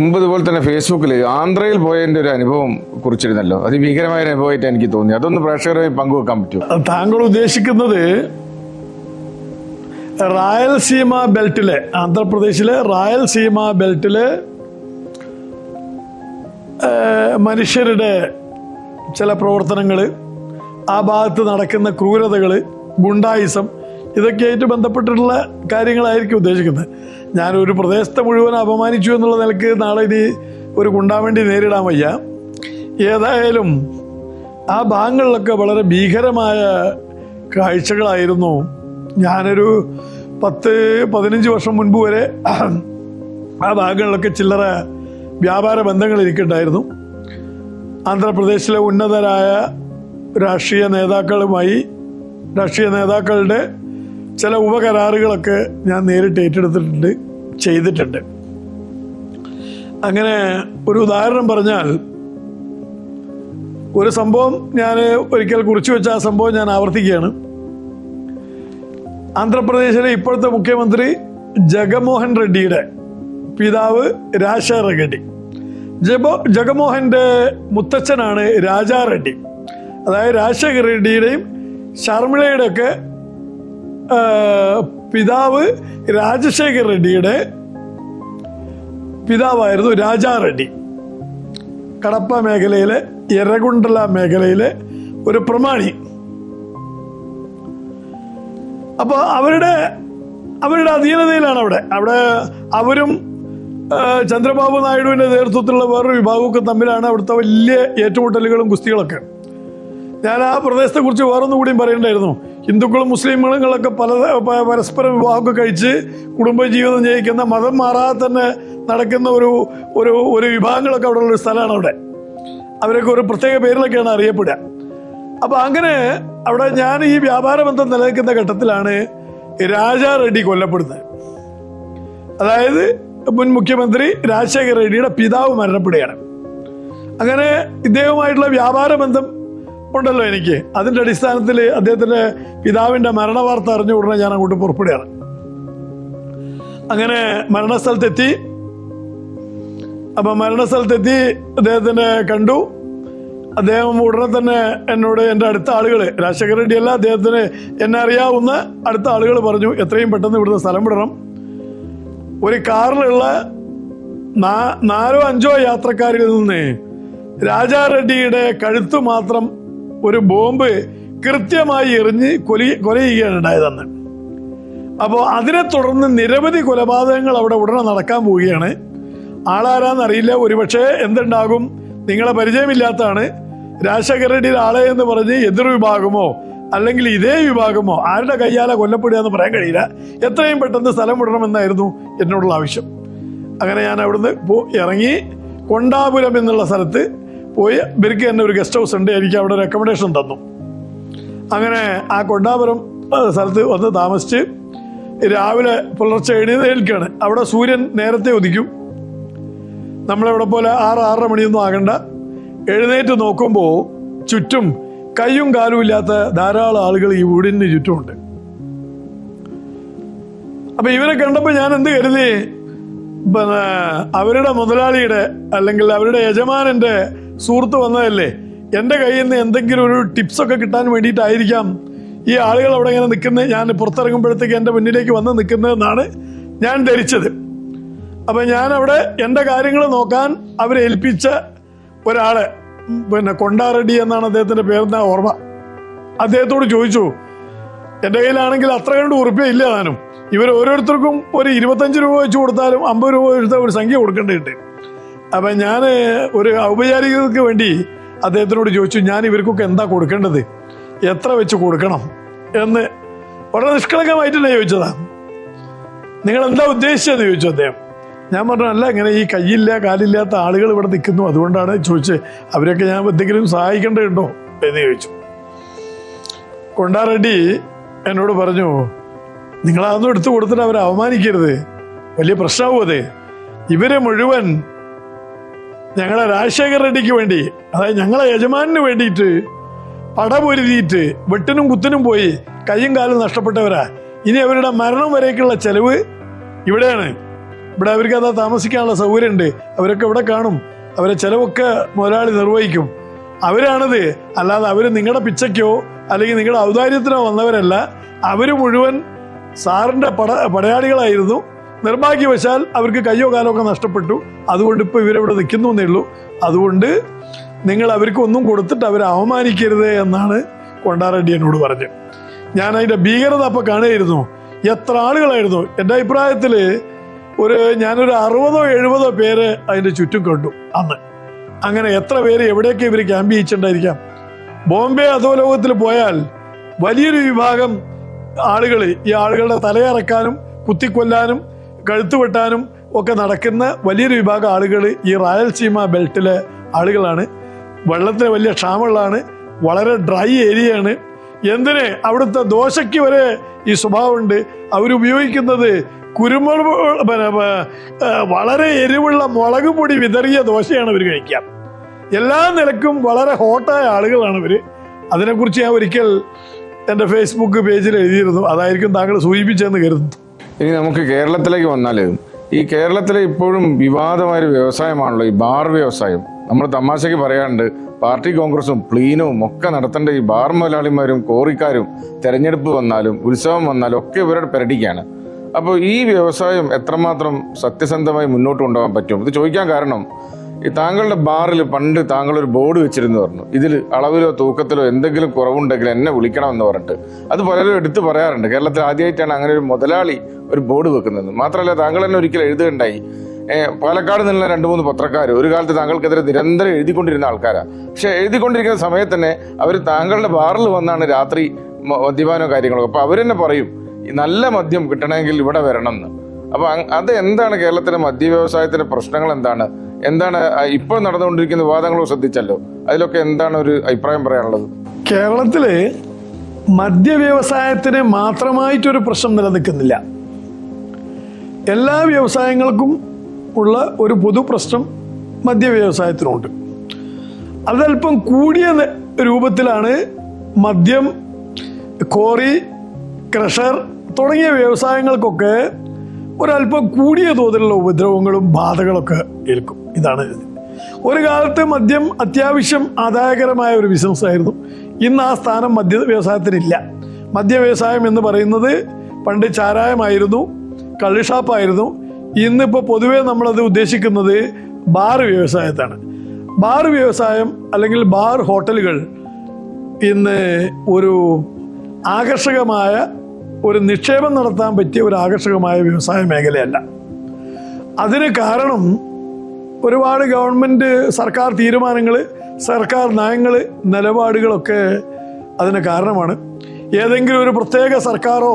മുമ്പ് ഇതുപോലെ തന്നെ ഫേസ്ബുക്കിൽ ആന്ധ്രയിൽ പോയതിന്റെ ഒരു അനുഭവം കുറിച്ചിരുന്നല്ലോ. അതിഭീകരമായ ഒരു അനുഭവമായിട്ട് എനിക്ക് തോന്നി. അതൊന്ന് പ്രേക്ഷകരുമായി പങ്കുവെക്കാൻ പറ്റും താങ്കൾ ഉദ്ദേശിക്കുന്നത് റായൽസീമ ബെൽറ്റിലെ ആന്ധ്രാപ്രദേശിലെ റായൽസീമ ബെൽറ്റിലെ മനുഷ്യരുടെ ചില പ്രവർത്തനങ്ങൾ ആ ഭാഗത്ത് നടക്കുന്ന ക്രൂരതകൾ ഗുണ്ടായിസം ഇതൊക്കെയായിട്ട് ബന്ധപ്പെട്ടിട്ടുള്ള കാര്യങ്ങളായിരിക്കും ഉദ്ദേശിക്കുന്നത്. ഞാനൊരു പ്രദേശത്തെ മുഴുവൻ അപമാനിച്ചു എന്നുള്ള നിലയ്ക്ക് നാളെ ഇനി ഒരു ഗുണ്ടാവേണ്ടി നേരിടാൻ വയ്യ. ഏതായാലും ആ ഭാഗങ്ങളിലൊക്കെ വളരെ ഭീകരമായ കാഴ്ചകളായിരുന്നു. ഞാനൊരു പത്ത് പതിനഞ്ച് വർഷം മുൻപ് വരെ ആ ഭാഗങ്ങളിലൊക്കെ ചില്ലറ വ്യാപാര ബന്ധങ്ങൾ എനിക്കുണ്ടായിരുന്നു ആന്ധ്രാപ്രദേശിലെ ഉന്നതരായ രാഷ്ട്രീയ നേതാക്കളുമായി രാഷ്ട്രീയ നേതാക്കളുടെ ചില ഉപകരാറുകളൊക്കെ ഞാൻ നേരിട്ട് ഏറ്റെടുത്തിട്ടുണ്ട് ചെയ്തിട്ടുണ്ട്. അങ്ങനെ ഒരു ഉദാഹരണം പറഞ്ഞാൽ ഒരു സംഭവം ഞാൻ ഒരിക്കൽ കുറിച്ചു വെച്ച ആ സംഭവം ഞാൻ ആവർത്തിക്കുകയാണ്. ആന്ധ്രാപ്രദേശിലെ ഇപ്പോഴത്തെ മുഖ്യമന്ത്രി ജഗമോഹൻ റെഡ്ഡിയുടെ പിതാവ് രാജശേഖര റെഡ്ഡി. ജബോ ജഗമോഹന്റെ മുത്തച്ഛനാണ് രാജാ റെഡ്ഡി. അതായത് രാജശേഖർ റെഡ്ഡിയുടെയും ഷർമിളയുടെയൊക്കെ പിതാവ് രാജശേഖർ റെഡ്ഡിയുടെ പിതാവായിരുന്നു രാജാ റെഡ്ഡി. കടപ്പ മേഖലയിലെ എരകുണ്ടല മേഖലയിലെ ഒരു പ്രമാണി. അപ്പൊ അവരുടെ അവരുടെ അധീനതയിലാണ് അവിടെ. അവിടെ അവരും ചന്ദ്രബാബു നായിഡുവിന്റെ നേതൃത്വത്തിലുള്ള വേറൊരു വിഭാഗമൊക്കെ തമ്മിലാണ് അവിടുത്തെ വലിയ ഏറ്റുമുട്ടലുകളും കുസ്തികളൊക്കെ ഞാൻ ആ പ്രദേശത്തെ കുറിച്ച് വേറൊന്നും കൂടിയും പറയണ്ടായിരുന്നു. ഹിന്ദുക്കളും മുസ്ലിമുകളൊക്കെ പല പരസ്പരം വിവാഹമൊക്കെ കഴിച്ച് കുടുംബജീവിതം ജയിക്കുന്ന മതം മാറാതെ തന്നെ നടക്കുന്ന ഒരു ഒരു ഒരു വിഭാഗങ്ങളൊക്കെ അവിടെ ഉള്ള ഒരു സ്ഥലമാണ് അവിടെ. അവരൊക്കെ ഒരു പ്രത്യേക പേരിലൊക്കെയാണ് അറിയപ്പെടുക. അപ്പൊ അങ്ങനെ അവിടെ ഞാൻ ഈ വ്യാപാര ബന്ധം നിലനിൽക്കുന്ന ഘട്ടത്തിലാണ് രാജാ റെഡ്ഡി കൊല്ലപ്പെടുന്നത്. അതായത് മുൻ മുഖ്യമന്ത്രി രാജശേഖർ റെഡ്ഡിയുടെ പിതാവ് മരണപ്പെടുകയാണ്. അങ്ങനെ ഇദ്ദേഹവുമായിട്ടുള്ള വ്യാപാര ബന്ധം ഉണ്ടല്ലോ എനിക്ക്. അതിന്റെ അടിസ്ഥാനത്തിൽ അദ്ദേഹത്തിന്റെ പിതാവിന്റെ മരണവാർത്ത അറിഞ്ഞ ഉടനെ ഞാൻ അങ്ങോട്ട് പുറപ്പെടുകയാണ്. അങ്ങനെ മരണസ്ഥലത്തെത്തി. അപ്പൊ മരണസ്ഥലത്തെത്തി അദ്ദേഹത്തിനെ കണ്ടു. അദ്ദേഹം ഉടനെ തന്നെ എന്നോട് എന്റെ അടുത്ത ആളുകൾ രാജശേഖര റെഡ്ഡിയല്ല അദ്ദേഹത്തിന് എന്നെ അറിയാവുന്ന അടുത്ത ആളുകൾ പറഞ്ഞു എത്രയും പെട്ടെന്ന് ഇവിടുന്ന് സ്ഥലം വിടണം. ഒരു കാറിലുള്ള നാലോ അഞ്ചോ യാത്രക്കാരിൽ നിന്ന് രാജാ റെഡ്ഡിയുടെ കഴുത്ത് മാത്രം ഒരു ബോംബ് കൃത്യമായി എറിഞ്ഞ് കൊലി കൊല ചെയ്യുകയാണ് ഉണ്ടായതെന്ന് അപ്പോൾ അതിനെ തുടർന്ന് നിരവധി കൊലപാതകങ്ങൾ അവിടെ ഉടനെ നടക്കാൻ പോവുകയാണ്. ആളാരാന്നറിയില്ല. ഒരുപക്ഷെ എന്തുണ്ടാകും? നിങ്ങളെ പരിചയമില്ലാത്താണ് രാജശേഖര ആളെ എന്ന് പറഞ്ഞ് എതിർ വിഭാഗമോ അല്ലെങ്കിൽ ഇതേ വിഭാഗമോ ആരുടെ കയ്യാലെ കൊല്ലപ്പെടുക എന്ന് പറയാൻ കഴിയില്ല. എത്രയും പെട്ടെന്ന് സ്ഥലം വിടണമെന്നായിരുന്നു എന്നോടുള്ള ആവശ്യം. അങ്ങനെ ഞാൻ അവിടുന്ന് ഇറങ്ങി കൊണ്ടാപുരം എന്നുള്ള സ്ഥലത്ത് പോയി. ഇവർക്ക് തന്നെ ഒരു ഗസ്റ്റ് ഹൗസ് ഉണ്ട്. എനിക്ക് അവിടെ ഒരു അക്കോമഡേഷൻ തന്നു. അങ്ങനെ ആ കൊണ്ടാപുരം സ്ഥലത്ത് വന്ന് താമസിച്ച് രാവിലെ പുലർച്ചെ എഴുന്നേൽക്കാണ്. അവിടെ സൂര്യൻ നേരത്തെ ഉദിക്കും. നമ്മളെവിടെ പോലെ ആറ് ആറര മണിയൊന്നും ആകണ്ട. എഴുന്നേറ്റ് നോക്കുമ്പോൾ ചുറ്റും കയ്യും കാലും ഇല്ലാത്ത ധാരാളം ആളുകൾ ഈ വീടിന് ചുറ്റുമുണ്ട്. അപ്പൊ ഇവരെ കണ്ടപ്പോൾ ഞാൻ എന്ത് കരുതി? പിന്നെ അവരുടെ മുതലാളിയുടെ അല്ലെങ്കിൽ അവരുടെ യജമാനന്റെ സുഹൃത്ത് വന്നതല്ലേ? എന്റെ കയ്യിൽ നിന്ന് എന്തെങ്കിലും ഒരു ടിപ്സൊക്കെ കിട്ടാൻ വേണ്ടിയിട്ടായിരിക്കാം ഈ ആളുകൾ അവിടെ ഇങ്ങനെ നിൽക്കുന്നത്. ഞാൻ പുറത്തിറങ്ങുമ്പോഴത്തേക്ക് എന്റെ മുന്നിലേക്ക് വന്ന് നിൽക്കുന്നതെന്നാണ് ഞാൻ ധരിച്ചത്. അപ്പം ഞാൻ അവിടെ എന്റെ കാര്യങ്ങൾ നോക്കാൻ അവരെ ഏൽപ്പിച്ച ഒരാളെ പിന്നെ കൊണ്ടാറെഡി എന്നാണ് അദ്ദേഹത്തിന്റെ പേരെന്ന ഓർമ്മ? അദ്ദേഹത്തോട് ചോദിച്ചു എന്റെ കയ്യിലാണെങ്കിൽ അത്ര കണ്ട് ഉറപ്പേ ഇല്ല താനും. ഇവർ ഓരോരുത്തർക്കും ഒരു ഇരുപത്തഞ്ച് രൂപ വെച്ച് കൊടുത്താലും അമ്പത് രൂപ വെച്ച ഒരു സംഖ്യ കൊടുക്കേണ്ടതുണ്ട്. അപ്പം ഞാൻ ഒരു ഔപചാരികതയ്ക്ക് വേണ്ടി അദ്ദേഹത്തിനോട് ചോദിച്ചു ഞാൻ ഇവർക്കൊക്കെ എന്താ കൊടുക്കേണ്ടത്? എത്ര വെച്ച് കൊടുക്കണം? എന്ന് വളരെ നിഷ്കളങ്കമായിട്ട് തന്നെ ചോദിച്ചതാ. നിങ്ങൾ എന്താ ഉദ്ദേശിച്ചതെന്ന് ചോദിച്ചു അദ്ദേഹം. ഞാൻ പറഞ്ഞു അല്ല ഇങ്ങനെ ഈ കയ്യില്ല കാലില്ലാത്ത ആളുകൾ ഇവിടെ നിൽക്കുന്നു. അതുകൊണ്ടാണ് ചോദിച്ചത്. അവരൊക്കെ ഞാൻ എന്തെങ്കിലും സഹായിക്കേണ്ടതുണ്ടോ? എന്ന് ചോദിച്ചു. കൊണ്ടാറെഡ്ഡി എന്നോട് പറഞ്ഞു നിങ്ങളതൊന്നും എടുത്തു കൊടുത്തിട്ട് അവരെ അവമാനിക്കരുത്. വലിയ പ്രശ്നമാവും അത്. ഇവരെ മുഴുവൻ ഞങ്ങളെ രാജശേഖർ റെഡ്ഡിക്ക് വേണ്ടി അതായത് ഞങ്ങളെ യജമാനിന് വേണ്ടിയിട്ട് പടപൊരുതിയിട്ട് വെട്ടിനും കുത്തിനും പോയി കയ്യും കാലും നഷ്ടപ്പെട്ടവരാ. ഇനി അവരുടെ മരണം വരേക്കുള്ള ചെലവ് ഇവിടെയാണ്. ഇവിടെ അവർക്ക് അതാ താമസിക്കാനുള്ള സൗകര്യമുണ്ട്. അവരൊക്കെ ഇവിടെ കാണും. അവരെ ചെലവൊക്കെ മുതലാളി നിർവഹിക്കും. അവരാണത്. അല്ലാതെ അവർ നിങ്ങളുടെ പിച്ചയ്ക്കോ അല്ലെങ്കിൽ നിങ്ങളുടെ ഔദാര്യത്തിനോ വന്നവരല്ല. അവർ മുഴുവൻ സാറിന്റെ പട പടയാളികളായിരുന്നു. നിർഭാഗ്യവശാൽ അവർക്ക് കയ്യോ കാലോ ഒക്കെ നഷ്ടപ്പെട്ടു. അതുകൊണ്ട് ഇപ്പോൾ ഇവരവിടെ നിൽക്കുന്നു എന്നേ ഉള്ളൂ അതുകൊണ്ട് നിങ്ങൾ അവർക്ക് ഒന്നും കൊടുത്തിട്ട് അവരെ അവമാനിക്കരുത് എന്നാണ് കൊണ്ടാറെഡ്ഡി എന്നോട് പറഞ്ഞത് ഞാൻ അതിന്റെ ഭീകരത അപ്പോൾ കാണുകയായിരുന്നു. എത്ര ആളുകളായിരുന്നു? എന്റെ അഭിപ്രായത്തിൽ ഒരു ഞാനൊരു അറുപതോ എഴുപതോ പേര് അതിന്റെ ചുറ്റും കണ്ടു അന്ന്. അങ്ങനെ എത്ര പേര് എവിടെയൊക്കെ ഇവർ ക്യാമ്പ് ചെയ്യിച്ചിട്ടുണ്ടായിരിക്കാം? ബോംബെ അധോലോകത്തിൽ പോയാൽ വലിയൊരു വിഭാഗം ആളുകൾ ഈ ആളുകളുടെ തലയറക്കാനും കുത്തിക്കൊല്ലാനും കഴുത്ത് വെട്ടാനും ഒക്കെ നടക്കുന്ന വലിയൊരു വിഭാഗം ആളുകൾ ഈ റായൽസീമ ബെൽറ്റിലെ ആളുകളാണ്. വെള്ളത്തിന് വലിയ ക്ഷാമമുള്ളതാണ്. വളരെ ഡ്രൈ ഏരിയയാണ് എന്തിന്? അവിടുത്തെ ദോശയ്ക്ക് വരെ ഈ സ്വഭാവമുണ്ട്. അവരുപയോഗിക്കുന്നത് കുരുമുളക് പിന്നെ, വളരെ എരിവുള്ള മുളക് പൊടി വിതറിയ ദോശയാണ് അവർ കഴിക്കുക. എല്ലാ നിലക്കും വളരെ ഹോട്ടായ ആളുകളാണ് ഇവർ അതിനെക്കുറിച്ച് ഞാൻ ഒരിക്കൽ എന്റെ ഫേസ്ബുക്ക് പേജിൽ എഴുതിയിരുന്നു. അതായിരിക്കും താങ്കൾ സൂചിപ്പിച്ചതെന്ന് കരുതുന്നു. ഇനി നമുക്ക് കേരളത്തിലേക്ക് വന്നാൽ ഈ കേരളത്തിലെ ഇപ്പോഴും വിവാദമായ ഒരു വ്യവസായമാണല്ലോ ഈ ബാർ വ്യവസായം. നമ്മൾ തമാശയ്ക്ക് പറയാറുണ്ട് പാർട്ടി കോൺഗ്രസും പ്ലീനവും ഒക്കെ നടത്തേണ്ട ഈ ബാർ മുതലാളിമാരും കോറിക്കാരും തെരഞ്ഞെടുപ്പ് വന്നാലും ഉത്സവം വന്നാലും ഒക്കെ ഇവരുടെ പെരടിക്കാണ്. അപ്പോൾ ഈ വ്യവസായം എത്രമാത്രം സത്യസന്ധമായി മുന്നോട്ട് കൊണ്ടുപോകാൻ പറ്റും? ഇത് ചോദിക്കാൻ കാരണം ഈ താങ്കളുടെ ബാറിൽ പണ്ട് താങ്കൾ ഒരു ബോർഡ് വെച്ചിരുന്നു പറഞ്ഞു. ഇതിൽ അളവിലോ തൂക്കത്തിലോ എന്തെങ്കിലും കുറവുണ്ടെങ്കിൽ എന്നെ വിളിക്കണമെന്ന് പറഞ്ഞിട്ട്. അത് പലരും എടുത്തു പറയാറുണ്ട്. കേരളത്തിൽ ആദ്യമായിട്ടാണ് അങ്ങനെ ഒരു മുതലാളി ഒരു ബോർഡ് വെക്കുന്നത്. മാത്രമല്ല താങ്കൾ തന്നെ ഒരിക്കൽ എഴുതുകയുണ്ടായി. പാലക്കാട് നിന്നുള്ള രണ്ട് മൂന്ന് പത്രക്കാർ ഒരു കാലത്ത് താങ്കൾക്കെതിരെ നിരന്തരം എഴുതിക്കൊണ്ടിരുന്ന ആൾക്കാരാണ് പക്ഷെ എഴുതിക്കൊണ്ടിരിക്കുന്ന സമയത്ത് തന്നെ അവർ താങ്കളുടെ ബാറിൽ വന്നാണ് രാത്രി മദ്യപാനോ കാര്യങ്ങളോ അപ്പൊ അവർ തന്നെ പറയും നല്ല മദ്യം കിട്ടണമെങ്കിൽ ഇവിടെ വരണം എന്ന് അപ്പൊ അത് എന്താണ് കേരളത്തിലെ മദ്യ വ്യവസായത്തിന്റെ പ്രശ്നങ്ങൾ എന്താണ്? എന്താണ് ഇപ്പോൾ നടന്നുകൊണ്ടിരിക്കുന്ന വിവാദങ്ങളും ശ്രദ്ധിച്ചല്ലോ. അതിലൊക്കെ എന്താണ് ഒരു അഭിപ്രായം പറയാനുള്ളത്? കേരളത്തിൽ മദ്യവ്യവസായത്തിന് മാത്രമായിട്ടൊരു പ്രശ്നം നിലനിൽക്കുന്നില്ല. എല്ലാ വ്യവസായങ്ങൾക്കും ഉള്ള ഒരു പൊതു പ്രശ്നം മദ്യവ്യവസായത്തിനുണ്ട്. അതല്പം കൂടിയ രൂപത്തിലാണ് മദ്യം കോറി ക്രഷർ തുടങ്ങിയ വ്യവസായങ്ങൾക്കൊക്കെ ഒരല്പം കൂടിയ തോതിലുള്ള ഉപദ്രവങ്ങളും ബാധകളൊക്കെ ഏൽക്കും. ഇതാണ് ഒരു കാലത്ത് മദ്യം അത്യാവശ്യം ആദായകരമായ ഒരു ബിസിനസ് ആയിരുന്നു. ഇന്ന് ആ സ്ഥാനം മദ്യ വ്യവസായത്തിനില്ല. മദ്യ വ്യവസായം എന്ന് പറയുന്നത് പണ്ട് ചാരായമായിരുന്നു കള്ളിഷാപ്പായിരുന്നു ഇന്നിപ്പോൾ പൊതുവെ നമ്മളത് ഉദ്ദേശിക്കുന്നത് ബാർ വ്യവസായത്താണ്. ബാർ വ്യവസായം അല്ലെങ്കിൽ ബാർ ഹോട്ടലുകൾ ഇന്ന് ഒരു ആകർഷകമായ ഒരു നിക്ഷേപം നടത്താൻ പറ്റിയ ഒരു ആകർഷകമായ വ്യവസായ മേഖലയല്ല. അതിന് കാരണം ഒരുപാട് ഗവൺമെന്റ് സർക്കാർ തീരുമാനങ്ങൾ സർക്കാർ നയങ്ങൾ നിലപാടുകളൊക്കെ അതിന് കാരണമാണ്. ഏതെങ്കിലും ഒരു പ്രത്യേക സർക്കാരോ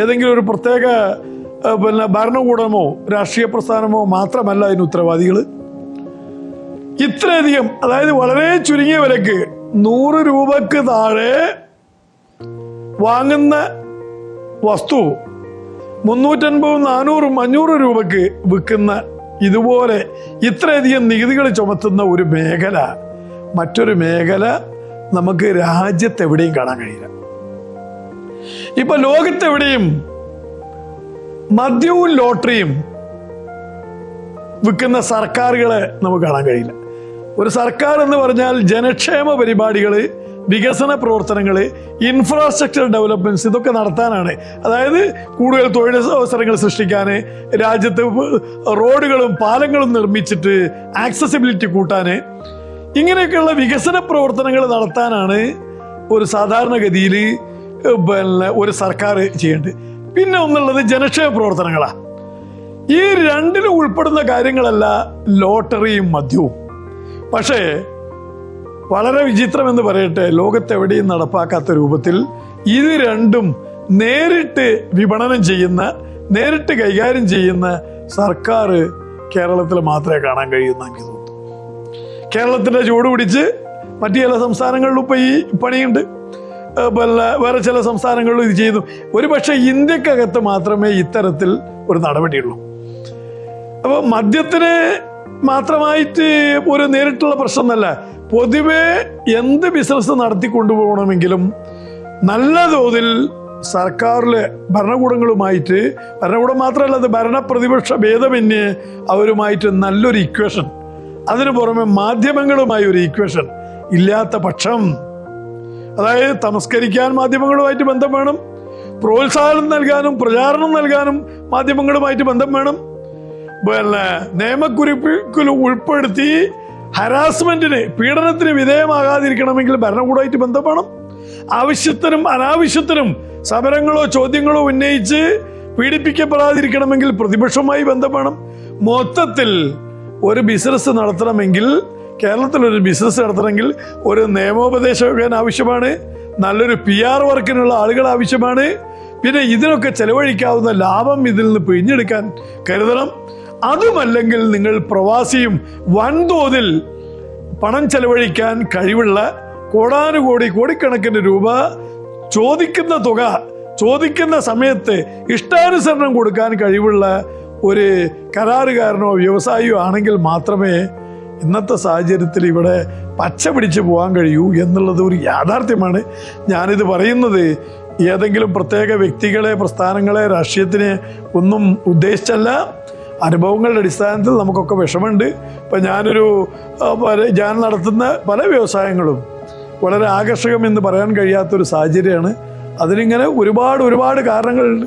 ഏതെങ്കിലും ഒരു പ്രത്യേക പിന്നെ ഭരണകൂടമോ രാഷ്ട്രീയ പ്രസ്ഥാനമോ മാത്രമല്ല അതിന് ഉത്തരവാദികൾ ഇത്രയധികം അതായത് വളരെ ചുരുങ്ങിയ വിലക്ക് നൂറ് രൂപക്ക് താഴെ വാങ്ങുന്ന വസ്തു മുന്നൂറ്റൻപതും നാനൂറും അഞ്ഞൂറ് രൂപയ്ക്ക് വിൽക്കുന്ന ഇതുപോലെ ഇത്രയധികം നികുതികൾ ചുമത്തുന്ന ഒരു മേഖല. മറ്റൊരു മേഖല നമുക്ക് രാജ്യത്തെവിടെയും കാണാൻ കഴിയില്ല. ഇപ്പൊ ലോകത്തെവിടെയും മദ്യവും ലോട്ടറിയും വിൽക്കുന്ന സർക്കാരുകളെ നമുക്ക് കാണാൻ കഴിയില്ല. ഒരു സർക്കാർ എന്ന് പറഞ്ഞാൽ ജനക്ഷേമ പരിപാടികൾ വികസന പ്രവർത്തനങ്ങൾ ഇൻഫ്രാസ്ട്രക്ചർ ഡെവലപ്മെന്റ്സ് ഇതൊക്കെ നടത്താനാണ്. അതായത് കൂടുതൽ തൊഴിൽ അവസരങ്ങൾ സൃഷ്ടിക്കാൻ രാജ്യത്ത് റോഡുകളും പാലങ്ങളും നിർമ്മിച്ചിട്ട് ആക്സസിബിലിറ്റി കൂട്ടാൻ ഇങ്ങനെയൊക്കെയുള്ള വികസന പ്രവർത്തനങ്ങൾ നടത്താനാണ് ഒരു സാധാരണഗതിയിൽ പിന്നെ ഒരു സർക്കാർ ചെയ്യേണ്ടത്. പിന്നെ ഒന്നുള്ളത് ജനക്ഷേമ പ്രവർത്തനങ്ങളാണ് ഈ രണ്ടിലും ഉൾപ്പെടുന്ന കാര്യങ്ങളല്ല ലോട്ടറിയും മദ്യവും. പക്ഷേ വളരെ വിചിത്രം എന്ന് പറയട്ടെ ലോകത്തെവിടെയും നടപ്പാക്കാത്ത രൂപത്തിൽ ഇത് രണ്ടും നേരിട്ട് വിപണനം ചെയ്യുന്ന നേരിട്ട് കൈകാര്യം ചെയ്യുന്ന സർക്കാർ കേരളത്തിൽ മാത്രമേ കാണാൻ കഴിയുന്ന എനിക്ക് തോന്നുന്നു. കേരളത്തിന്റെ ചൂട് പിടിച്ച് മറ്റു ചില സംസ്ഥാനങ്ങളിലും ഇപ്പോൾ ഈ പണിയുണ്ട്. പിന്നെ വേറെ ചില സംസ്ഥാനങ്ങളിലും ഇത് ചെയ്യുന്നു ഒരു പക്ഷേ ഇന്ത്യക്കകത്ത് മാത്രമേ ഇത്തരത്തിൽ ഒരു നടപടിയുള്ളൂ. അപ്പോൾ മദ്യത്തിന് മാത്രമായിട്ട് ഒരു നേരിട്ടുള്ള പ്രശ്നമല്ല പൊതുവെ എന്ത് ബിസിനസ് നടത്തി കൊണ്ടുപോകണമെങ്കിലും നല്ല തോതിൽ സർക്കാരിലെ ഭരണകൂടങ്ങളുമായിട്ട് ഭരണകൂടം മാത്രമല്ല അത് ഭരണപ്രതിപക്ഷ ഭേദമന്യേ അവരുമായിട്ട് നല്ലൊരു ഇക്വേഷൻ അതിനു പുറമെ മാധ്യമങ്ങളുമായി ഒരു ഇക്വേഷൻ ഇല്ലാത്ത പക്ഷം അതായത് തമസ്കരിക്കാൻ മാധ്യമങ്ങളുമായിട്ട് ബന്ധം വേണം പ്രോത്സാഹനം നൽകാനും പ്രചാരണം നൽകാനും മാധ്യമങ്ങളുമായിട്ട് ബന്ധം വേണം. പിന്നെ നിയമക്കുറിപ്പിൽ ഉൾപ്പെടുത്തി ഹരാസ്മെന്റിന് പീഡനത്തിന് വിധേയമാകാതിരിക്കണമെങ്കിൽ ഭരണകൂടമായിട്ട് ബന്ധപ്പെടണം. ആവശ്യത്തിനും അനാവശ്യത്തിനും സമരങ്ങളോ ചോദ്യങ്ങളോ ഉന്നയിച്ച് പീഡിപ്പിക്കപ്പെടാതിരിക്കണമെങ്കിൽ പ്രതിപക്ഷവുമായി ബന്ധപ്പെടണം. മൊത്തത്തിൽ ഒരു ബിസിനസ് നടത്തണമെങ്കിൽ കേരളത്തിൽ ഒരു ബിസിനസ് നടത്തണമെങ്കിൽ ഒരു നിയമോപദേശകൻ ആവശ്യമാണ് നല്ലൊരു പി ആർ വർക്കിനുള്ള ആളുകൾ ആവശ്യമാണ്. പിന്നെ ഇതിനൊക്കെ ചെലവഴിക്കാവുന്ന ലാഭം ഇതിൽ നിന്ന് പിഴിഞ്ഞെടുക്കാൻ കരുതണം. അതുമല്ലെങ്കിൽ നിങ്ങൾ പ്രവാസിയും വൻതോതിൽ പണം ചെലവഴിക്കാൻ കഴിവുള്ള കോടാനുകോടി കോടിക്കണക്കിന് രൂപ ചോദിക്കുന്ന തുക ചോദിക്കുന്ന സമയത്ത് ഇഷ്ടാനുസരണം കൊടുക്കാൻ കഴിവുള്ള ഒരു കരാറുകാരനോ വ്യവസായിയോ ആണെങ്കിൽ മാത്രമേ ഇന്നത്തെ സാഹചര്യത്തിൽ ഇവിടെ പച്ച പിടിച്ച് പോകാൻ കഴിയൂ എന്നുള്ളത് ഒരു യാഥാർത്ഥ്യമാണ്. ഞാനിത് പറയുന്നത് ഏതെങ്കിലും പ്രത്യേക വ്യക്തികളെ പ്രസ്ഥാനങ്ങളെ രാഷ്ട്രീയത്തിനെ ഒന്നും ഉദ്ദേശിച്ചല്ല. അനുഭവങ്ങളുടെ അടിസ്ഥാനത്തിൽ നമുക്കൊക്കെ വിഷമമുണ്ട്. ഇപ്പം ഞാനൊരു ഞാൻ നടത്തുന്ന പല വ്യവസായങ്ങളും വളരെ ആകർഷകം എന്ന് പറയാൻ കഴിയാത്തൊരു സാഹചര്യമാണ്. അതിനിങ്ങനെ ഒരുപാട് ഒരുപാട് കാരണങ്ങളുണ്ട്.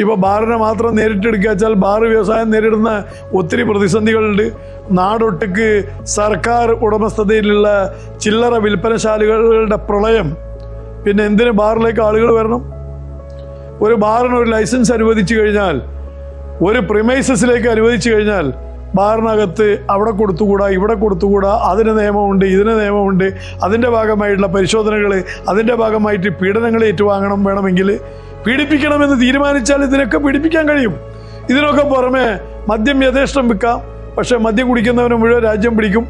ഇപ്പോൾ ബാറിനെ മാത്രം നേരിട്ടെടുക്കുക വെച്ചാൽ ബാർ വ്യവസായം നേരിടുന്ന ഒത്തിരി പ്രതിസന്ധികളുണ്ട്. നാടൊട്ടുക്ക് സർക്കാർ ഉടമസ്ഥതയിലുള്ള ചില്ലറ വിൽപ്പനശാലകളുടെ പ്രളയം. പിന്നെ എന്തിന് ബാറിലേക്ക് ആളുകൾ വരണം? ഒരു ബാറിന് ഒരു ലൈസൻസ് അനുവദിച്ചു കഴിഞ്ഞാൽ ഒരു പ്രിമൈസസിലേക്ക് അനുവദിച്ചു കഴിഞ്ഞാൽ ബാറിനകത്ത് അവിടെ കൊടുത്തുകൂടാ ഇവിടെ കൊടുത്തുകൂടാ അതിന് നിയമമുണ്ട് ഇതിന് നിയമമുണ്ട് അതിന്റെ ഭാഗമായിട്ടുള്ള പരിശോധനകൾ അതിന്റെ ഭാഗമായിട്ട് പീഡനങ്ങൾ ഏറ്റുവാങ്ങണം വേണമെങ്കിൽ പീഡിപ്പിക്കണമെന്ന് തീരുമാനിച്ചാൽ ഇതിനൊക്കെ പീഡിപ്പിക്കാൻ കഴിയും. ഇതിനൊക്കെ പുറമെ മദ്യം യഥേഷ്ടം വിൽക്കാം. പക്ഷേ മദ്യം കുടിക്കുന്നവന് മുഴുവൻ രാജ്യം പിടിക്കും.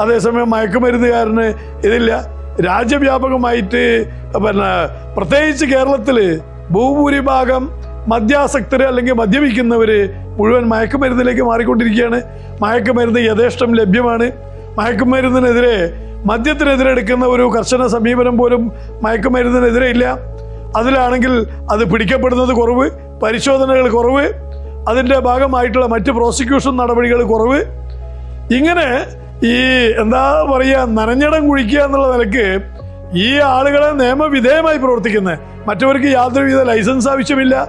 അതേസമയം മയക്കുമരുന്നുകാരന് ഇതില്ല. രാജ്യവ്യാപകമായിട്ട് പിന്നെ പ്രത്യേകിച്ച് കേരളത്തിൽ ഭൂഭൂരിഭാഗം മദ്യാസക്തര് അല്ലെങ്കിൽ മദ്യപിക്കുന്നവര് മുഴുവൻ മയക്കുമരുന്നിലേക്ക് മാറിക്കൊണ്ടിരിക്കുകയാണ്. മയക്കുമരുന്ന് യഥേഷ്ടം ലഭ്യമാണ്. മയക്കുമരുന്നിനെതിരെ മദ്യത്തിനെതിരെ എടുക്കുന്ന ഒരു കർശന സമീപനം പോലും മയക്കുമരുന്നിനെതിരെ ഇല്ല. അതിലാണെങ്കിൽ അത് പിടിക്കപ്പെടുന്നത് കുറവ് പരിശോധനകൾ കുറവ് അതിന്റെ ഭാഗമായിട്ടുള്ള മറ്റ് പ്രോസിക്യൂഷൻ നടപടികൾ കുറവ്. ഇങ്ങനെ ഈ എന്താ പറയുക നനഞ്ഞടം കുഴിക്കുക എന്നുള്ള നിലയ്ക്ക് ഈ ആളുകളെ നിയമവിധേയമായി പ്രവർത്തിക്കുന്നത് മറ്റവർക്ക് യാതൊരുവിധ ലൈസൻസ് ആവശ്യമില്ല.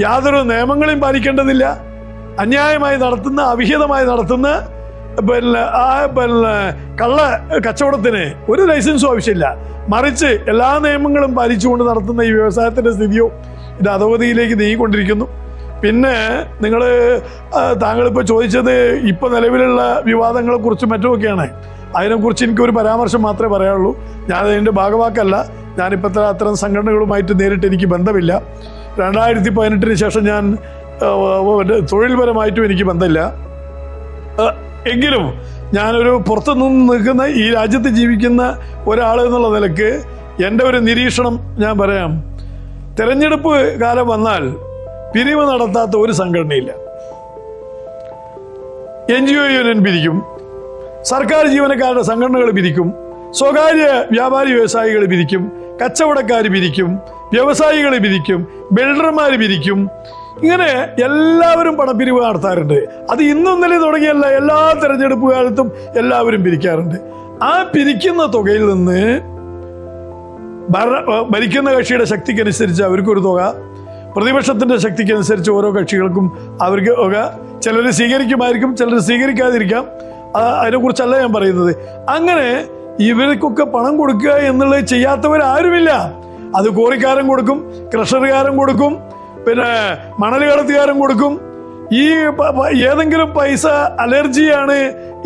യാതൊരു നിയമങ്ങളെയും പാലിക്കേണ്ടതില്ല. അന്യായമായി നടത്തുന്ന അവിഹിതമായി നടത്തുന്ന പിന്നെ ആ പിന്നെ കള്ള കച്ചവടത്തിന് ഒരു ലൈസൻസും ആവശ്യമില്ല. മറിച്ച് എല്ലാ നിയമങ്ങളും പാലിച്ചുകൊണ്ട് നടത്തുന്ന ഈ വ്യവസായത്തിന്റെ സ്ഥിതിയോ ഇത് അധോഗതിയിലേക്ക് നീങ്ങിക്കൊണ്ടിരിക്കുന്നു. പിന്നെ നിങ്ങൾ താങ്കളിപ്പോൾ ചോദിച്ചത് ഇപ്പോൾ നിലവിലുള്ള വിവാദങ്ങളെക്കുറിച്ചും മറ്റുമൊക്കെയാണ്. അതിനെക്കുറിച്ച് എനിക്കൊരു പരാമർശം മാത്രമേ പറയാനുള്ളൂ. ഞാൻ അതിന്റെ ഭാഗവാക്കല്ല. ഞാനിപ്പോൾ അത്തരം സംഘടനകളുമായിട്ട് നേരിട്ട് എനിക്ക് ബന്ധമില്ല. രണ്ടായിരത്തി പതിനെട്ടിന് ശേഷം ഞാൻ തൊഴിൽപരമായിട്ടും എനിക്ക് ബന്ധമില്ല. എങ്കിലും ഞാനൊരു പുറത്തു നിന്ന് നിൽക്കുന്ന ഈ രാജ്യത്ത് ജീവിക്കുന്ന ഒരാൾ എന്നുള്ള നിലയ്ക്ക് എന്റെ ഒരു നിരീക്ഷണം ഞാൻ പറയാം. തെരഞ്ഞെടുപ്പ് കാലം വന്നാൽ പിരിവ് നടത്താത്ത ഒരു സംഘടനയില്ല. എൻ ജി ഒ യൂണിയൻ പിരിക്കും. സർക്കാർ ജീവനക്കാരുടെ സംഘടനകൾ പിരിക്കും. സ്വകാര്യ വ്യാപാരി വ്യവസായികൾ പിരിക്കും. കച്ചവടക്കാർ പിരിക്കും. വ്യവസായികൾ പിരിക്കും ബിൽഡർമാർ പിരിക്കും ഇങ്ങനെ എല്ലാവരും പണപ്പിരിവ് നടത്താറുണ്ട്. അത് ഇന്നും തുടങ്ങിയല്ല. എല്ലാ തെരഞ്ഞെടുപ്പ് കാലത്തും എല്ലാവരും പിരിക്കാറുണ്ട്. ആ പിരിക്കുന്ന തുകയിൽ നിന്ന് ഭരിക്കുന്ന കക്ഷിയുടെ ശക്തിക്കനുസരിച്ച് അവർക്കൊരു തുക പ്രതിപക്ഷത്തിന്റെ ശക്തിക്കനുസരിച്ച് ഓരോ കക്ഷികൾക്കും അവർക്ക് തുക. ചിലർ സ്വീകരിക്കുമായിരിക്കും ചിലർ സ്വീകരിക്കാതിരിക്കാം. അതിനെക്കുറിച്ചല്ല ഞാൻ പറയുന്നത്. അങ്ങനെ ഇവർക്കൊക്കെ പണം കൊടുക്കുക എന്നുള്ളത് ചെയ്യാത്തവരാരുമില്ല. അത് കോറിക്കാരൻ കൊടുക്കും ക്രഷറുകാരൻ കൊടുക്കും പിന്നെ മണൽ കടത്തുകാരൻ കൊടുക്കും. ഈ ഏതെങ്കിലും പൈസ അലർജിയാണ്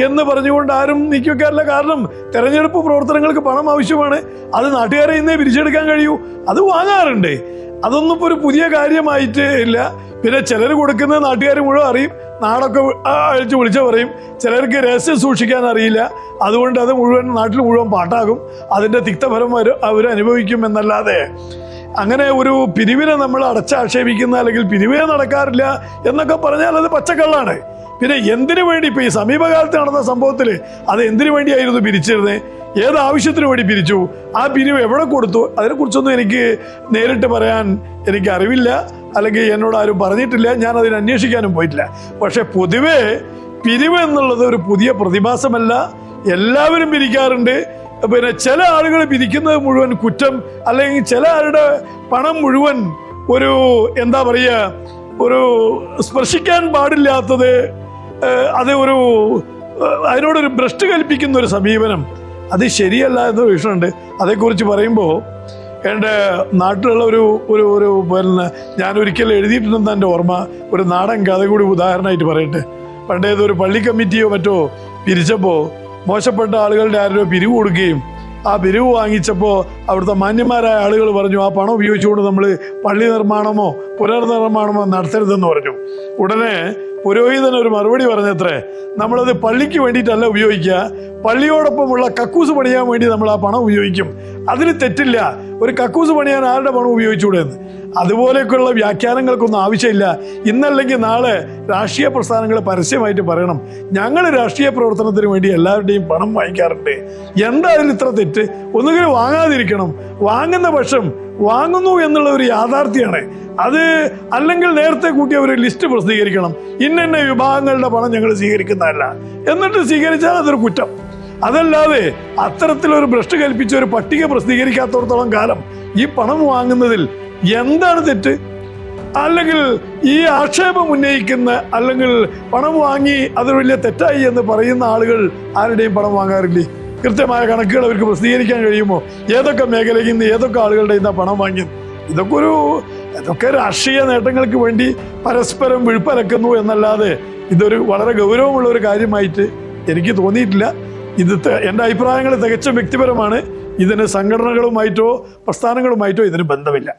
എന്ന് പറഞ്ഞുകൊണ്ട് ആരും നീക്കിവെക്കാറില്ല. കാരണം തെരഞ്ഞെടുപ്പ് പ്രവർത്തനങ്ങൾക്ക് പണം ആവശ്യമാണ്. അത് നാട്ടുകാരെ ഇന്നേ പിരിച്ചെടുക്കാൻ കഴിയൂ. അത് വാങ്ങാറുണ്ട്. അതൊന്നും ഇപ്പോൾ ഒരു പുതിയ കാര്യമായിട്ട് ഇല്ല. പിന്നെ ചിലർ കൊടുക്കുന്ന നാട്ടുകാർ മുഴുവൻ അറിയും. നാടൊക്കെ അഴിച്ച് വിളിച്ച പറയും. ചിലർക്ക് രഹസ്യം സൂക്ഷിക്കാൻ അറിയില്ല. അതുകൊണ്ട് അത് മുഴുവൻ നാട്ടിൽ മുഴുവൻ പാട്ടാകും. അതിന്റെ തിക്തഫലം അവർ അവർ അനുഭവിക്കും എന്നല്ലാതെ. അങ്ങനെ ഒരു പിരിവിനെ നമ്മൾ അടച്ചാക്ഷേപിക്കുന്ന അല്ലെങ്കിൽ പിരിവേ നടക്കാറില്ല എന്നൊക്കെ പറഞ്ഞാൽ അത് പച്ചക്കള്ളാണ്. പിന്നെ എന്തിനു വേണ്ടി ഇപ്പൊ ഈ സമീപകാലത്ത് നടന്ന സംഭവത്തിൽ അത് എന്തിനു വേണ്ടിയായിരുന്നു പിരിച്ചിരുന്നത് ഏത് ആവശ്യത്തിന് വേണ്ടി പിരിച്ചു? ആ പിരിവ് എവിടെ കൊടുത്തു? അതിനെക്കുറിച്ചൊന്നും എനിക്ക് നേരിട്ട് പറയാൻ എനിക്ക് അറിവില്ല. അല്ലെങ്കിൽ എന്നോട് ആരും പറഞ്ഞിട്ടില്ല. ഞാൻ അതിന് അന്വേഷിക്കാനും പോയിട്ടില്ല. പക്ഷെ പൊതുവേ പിരിവ് എന്നുള്ളത് ഒരു പുതിയ പ്രതിഭാസമല്ല. എല്ലാവരും പിരിക്കാറുണ്ട്. പിന്നെ ചില ആളുകൾ പിരിക്കുന്നത് മുഴുവൻ കുറ്റം അല്ലെങ്കിൽ ചില ആളുടെ പണം മുഴുവൻ ഒരു എന്താ പറയുക ഒരു സ്പർശിക്കാൻ പാടില്ലാത്തത് അത് ഒരു അതിനോടൊരു ഭ്രഷ്ട് കൽപ്പിക്കുന്ന ഒരു സമീപനം. അത് ശരിയല്ല എന്ന വിഷയമുണ്ട് അതേക്കുറിച്ച് പറയുമ്പോൾ എന്റെ നാട്ടിലുള്ള ഒരു ഒരു ഒരു പിന്നെ ഞാൻ ഒരിക്കൽ എഴുതിയിട്ടുണ്ടെന്ന് എന്റെ ഓർമ്മ ഒരു നാടൻ കഥ കൂടി ഉദാഹരണമായിട്ട് പറയട്ടെ. പണ്ടേതൊരു പള്ളി കമ്മിറ്റിയോ മറ്റോ പിരിച്ചപ്പോൾ മോശപ്പെട്ട ആളുകളുടെ ആരോ പിരിവ് കൊടുക്കുകയും ആ പിരിവ് വാങ്ങിച്ചപ്പോൾ അവിടുത്തെ മാന്യന്മാരായ ആളുകൾ പറഞ്ഞു ആ പണം ഉപയോഗിച്ചുകൊണ്ട് നമ്മൾ പള്ളി നിർമ്മാണമോ പുനർനിർമ്മാണമോ നടത്തരുതെന്ന് പറഞ്ഞു. ഉടനെ പുരോഹിതൻ ഒരു മറുപടി പറഞ്ഞത്രേ നമ്മളത് പള്ളിക്ക് വേണ്ടിയിട്ടല്ല ഉപയോഗിക്കുക. പള്ളിയോടൊപ്പമുള്ള കക്കൂസ് പണിയാൻ വേണ്ടി നമ്മൾ ആ പണം ഉപയോഗിക്കും. അതിൽ തെറ്റില്ല. ഒരു കക്കൂസ് പണിയാൻ ആരുടെ പണം ഉപയോഗിച്ചുകൂടെ എന്ന് അതുപോലെയൊക്കെയുള്ള വ്യാഖ്യാനങ്ങൾക്കൊന്നും ആവശ്യമില്ല. ഇന്നല്ലെങ്കിൽ നാളെ രാഷ്ട്രീയ പ്രസ്ഥാനങ്ങൾ പരസ്യമായിട്ട് പറയണം. ഞങ്ങൾ രാഷ്ട്രീയ പ്രവർത്തനത്തിന് വേണ്ടി എല്ലാവരുടെയും പണം വാങ്ങിക്കാറുണ്ട്. എന്താ അതിൽ ഇത്ര തെറ്റ്? ഒന്നുകിൽ വാങ്ങാതിരിക്കണം. വാങ്ങുന്ന പക്ഷം വാങ്ങുന്നു എന്നുള്ള ഒരു യാഥാർത്ഥ്യമാണ് അത് അല്ലെങ്കിൽ നേരത്തെ കൂട്ടിയ ഒരു ലിസ്റ്റ് പ്രസിദ്ധീകരിക്കണം. ഇന്ന വിഭാഗങ്ങളുടെ പണം ഞങ്ങൾ സ്വീകരിക്കുന്നതല്ല. എന്നിട്ട് സ്വീകരിച്ചാൽ അതൊരു കുറ്റം. അതല്ലാതെ അത്തരത്തിലൊരു ഭ്രഷ്ട് കൽപ്പിച്ച ഒരു പട്ടിക പ്രസിദ്ധീകരിക്കാത്തടത്തോളം കാലം ഈ പണം വാങ്ങുന്നതിൽ എന്താണ് തെറ്റ്? അല്ലെങ്കിൽ ഈ ആക്ഷേപം ഉന്നയിക്കുന്ന അല്ലെങ്കിൽ പണം വാങ്ങി അത് വലിയ തെറ്റായി എന്ന് പറയുന്ന ആളുകൾ ആരുടെയും പണം വാങ്ങാറില്ലേ? കൃത്യമായ കണക്കുകൾ അവർക്ക് പ്രസിദ്ധീകരിക്കാൻ കഴിയുമോ? ഏതൊക്കെ മേഖലയിൽ നിന്ന് ഏതൊക്കെ ആളുകളുടെ ഇന്ന് പണം വാങ്ങി? ഇതൊക്കെ ഒരു ഇതൊക്കെ രാഷ്ട്രീയ നേട്ടങ്ങൾക്ക് വേണ്ടി പരസ്പരം വിഴുപ്പലക്കുന്നു എന്നല്ലാതെ ഇതൊരു വളരെ ഗൗരവമുള്ള ഒരു കാര്യമായിട്ട് എനിക്ക് തോന്നിയിട്ടില്ല. ഇത് എന്റെ അഭിപ്രായങ്ങൾ തികച്ചും വ്യക്തിപരമാണ്. ഇതിന് സംഘടനകളുമായിട്ടോ പ്രസ്ഥാനങ്ങളുമായിട്ടോ ഇതിന് ബന്ധമില്ല.